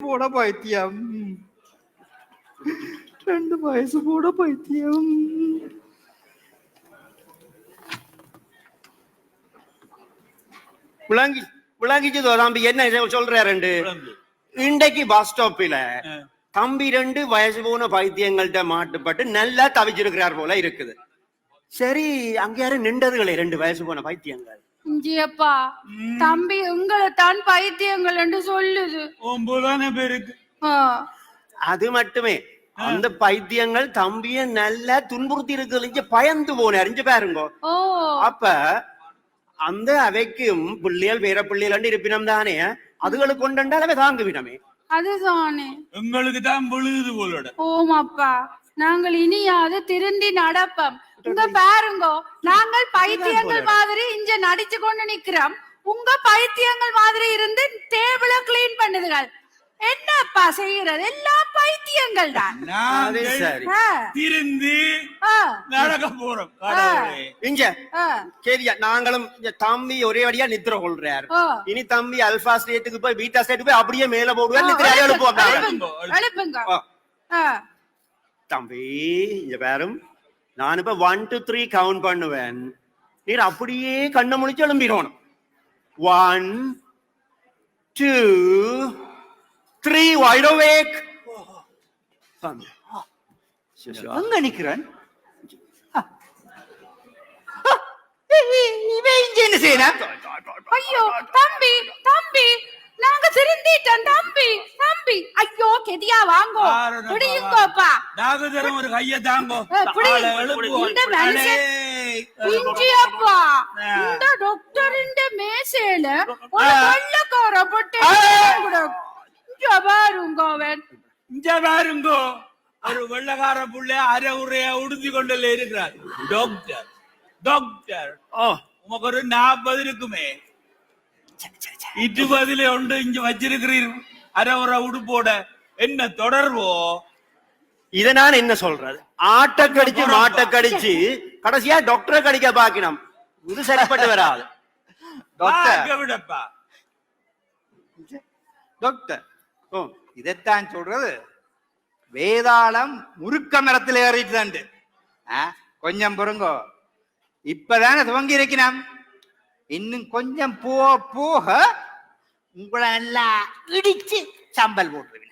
போட பைத்தியம். ரெண்டு வயசு போட பைத்தியம். விளங்கி விளங்கிச்சு தம்பி என்ன இதை சொல்றாருண்டு விளங்கு. இன்றைக்கு பஸ் ஸ்டாப்பில ஆ. தம்பி ரெண்டு வயசு போன பைத்தியங்கள்ட்ட மாட்டுப்பட்டு நல்லா தவிச்சிருக்கிறார் போல இருக்குது. சரி அங்க யாரும் நின்றதுகளே ரெண்டு வயசு போன பைத்தியங்கள். இஞ்சியப்பா தம்பி உங்களை தான் பைத்தியங்கள் என்று சொல்லுது. ஒன்பதான பேருக்கு. ஆ, அது மட்டுமே. அந்த பைத்தியங்கள் தம்பிய நல்லா துன்புறுத்தி இருக்கு பயந்து போனார். இங்க பாருங்க. ஓ. அப்ப அந்த அவைக்கும் பிள்ளைகள் வேற பிள்ளைகள் இருப்பினம் தானே. அதுகளுக்கு கொண்டால் அவை தாங்குவினமே அதுதானே. எங்களுக்கு தான் விழுகுது போலோட. ஓமாப்பா நாங்கள் இனியாவது திருந்தி நடப்போம். உங்க பாருங்கோ நாங்கள் பைத்தியங்கள் மாதிரி இங்க நடிச்சு கொண்டு நிக்கிறோம். உங்க பைத்தியங்கள் மாதிரி இருந்து டேபிள கிளீன் பண்ணுதுகள். என்னப்பா செய்யறது? எல்லாம் பைத்தியங்கள் தான். திருந்து நடக்க போறோம். இங்க. சரியா நாங்களும் இங்க தம்பி ஒரே அடியா நித்திர கொள்றார். இனி தம்பி அல்பா ஸ்டேட்டுக்கு போய் பீட்டா ஸ்டேட்டுக்கு போய் அப்படியே மேல போடுவார் நித்திர. ஆ, தம்பி இங்க பாரும். நான் இப்ப ஒன் டு த்ரீ கவுண்ட் பண்ணுவேன். நீர் அப்படியே கண்ணை முடிச்சு எழும்பிடணும். One two three wide awake அங்க நிக்கிறேன்? இவன் இங்க என்ன செய்யணும் ஐயோ தம்பி தம்பி நாங்க திருந்திட்டோம் தம்பி. தம்பி ஐயோ கெதியா வாங்கோ. ஆரணப்பா. பிடியுங்கோப்பா. நாகதரம் ஒரு கைய தாங்கோ. இந்த மனுஷன் ஆ. இந்த டாக்டரிന്റെ மேசையில ஒரு ஆ. வெள்ளக்கார பொட்டை இங்க பாருங்க அவன் இங்க பாருங்கோ ஒரு வெள்ளக்கார புள்ள அரை உரையா உடுத்தி கொண்டுல இருக்கிறார் டாக்டர் டாக்டர் ஓ உமக்கு ஒரு நாற்பது இருக்குமே இருபதுல ஒன்று இங்க வச்சிருக்கிறீர் அரை உரை உடுப்போட என்ன தொடர்போ இத நான் என்ன சொல்றது? ஆட்ட கடிச்சு மாட்ட கடிச்சு கடைசியா டாக்டரை கடிக்க பாக்கணும் இது சரிப்பட்டு வராது. டாக்டர் விடப்பா. டாக்டர் ஓ, இதைத்தான் சொல்றது. வேதாளம் முறுக்க மரத்தில் ஏறிட்டு கொஞ்சம் பொறுங்கோ. இப்பதானே துவங்கி இருக்கிறோம் இன்னும் கொஞ்சம் போக போக உங்களை நல்லா இடிச்சு சம்பல் போட்டுருவேன்